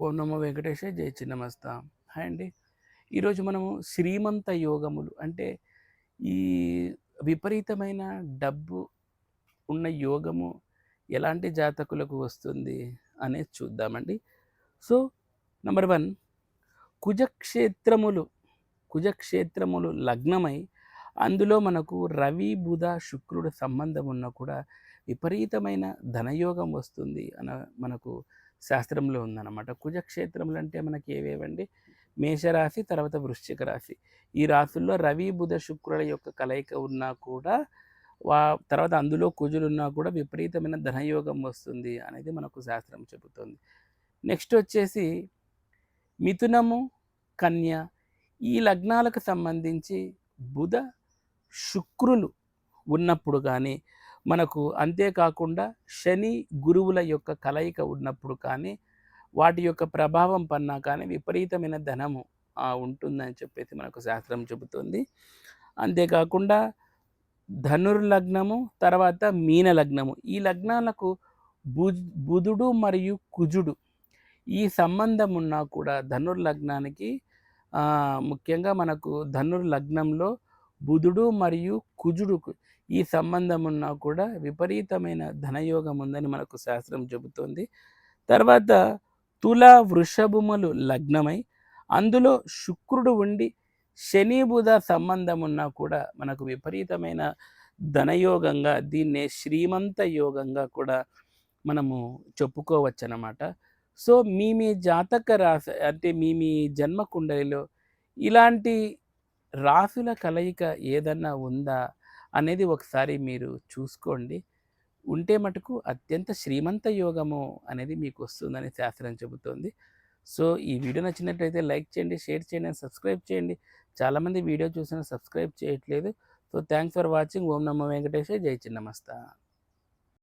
ఓం నమో వెంకటేశ జై చిన్నమస్త. హాయ్ అండి. ఈరోజు మనము శ్రీమంత యోగములు అంటే ఈ విపరీతమైన డబ్బు ఉన్న యోగము ఎలాంటి జాతకులకు వస్తుంది అనేది చూద్దామండి. సో నంబర్ వన్ కుజక్షేత్రములు కుజక్షేత్రములు లగ్నమై అందులో మనకు రవి బుధ శుక్రుడు సంబంధం ఉన్నా కూడా విపరీతమైన ధనయోగం వస్తుంది అన మనకు శాస్త్రంలో ఉందన్నమాట. కుజక్షేత్రములు అంటే మనకి ఏవేవండి? మేషరాశి తర్వాత వృశ్చిక రాశి. ఈ రాశుల్లో రవి బుధ శుక్రుల యొక్క కలయిక ఉన్నా కూడా వా తర్వాత అందులో కుజులు ఉన్నా కూడా విపరీతమైన ధనయోగం వస్తుంది అనేది మనకు శాస్త్రం చెబుతుంది. నెక్స్ట్ వచ్చేసి మిథునము కన్య ఈ లగ్నాలకు సంబంధించి బుధ శుక్రులు ఉన్నప్పుడు కానీ మనకు అంతేకాకుండా శని గురువుల యొక్క కలయిక ఉన్నప్పుడు కానీ వాటి యొక్క ప్రభావం పన్నా కానీ విపరీతమైన ధనము ఉంటుందని చెప్పేసి మనకు శాస్త్రం చెబుతుంది. అంతేకాకుండా ధనుర్లగ్నము తర్వాత మీన లగ్నము. ఈ లగ్నాలకు బు బుధుడు మరియు కుజుడు ఈ సంబంధం ఉన్నా కూడా ధనుర్లగ్నానికి ముఖ్యంగా మనకు ధనుర్లగ్నంలో బుధుడు మరియు కుజుడు ఈ సంబంధం ఉన్నా కూడా విపరీతమైన ధనయోగం ఉందని మనకు శాస్త్రం చెబుతోంది. తర్వాత తుల వృషభములు లగ్నమై అందులో శుక్రుడు ఉండి శని బుధ సంబంధం ఉన్నా కూడా మనకు విపరీతమైన ధనయోగంగా దీన్నే శ్రీమంత యోగంగా కూడా మనము చెప్పుకోవచ్చు అన్నమాట సో మీ మీ జాతక రాశి అంటే మీ మీ జన్మ కుండలిలో ఇలాంటి రాసుల కలయిక ఏదన్నా ఉందా? అనేది ఒకసారి మీరు చూసుకోండి. ఉంటే మటుకు అత్యంత శ్రీమంత యోగము అనేది మీకు వస్తుందని శాస్త్రం చెబుతోంది. సో ఈ వీడియో నచ్చినట్లయితే లైక్ చేయండి షేర్ చేయండి సబ్స్క్రైబ్ చేయండి. చాలామంది వీడియో చూసిన సబ్స్క్రైబ్ చేయట్లేదు. So thanks for watching. ఓం నమో వెంకటేశ్వర జై చిన్నమస్తా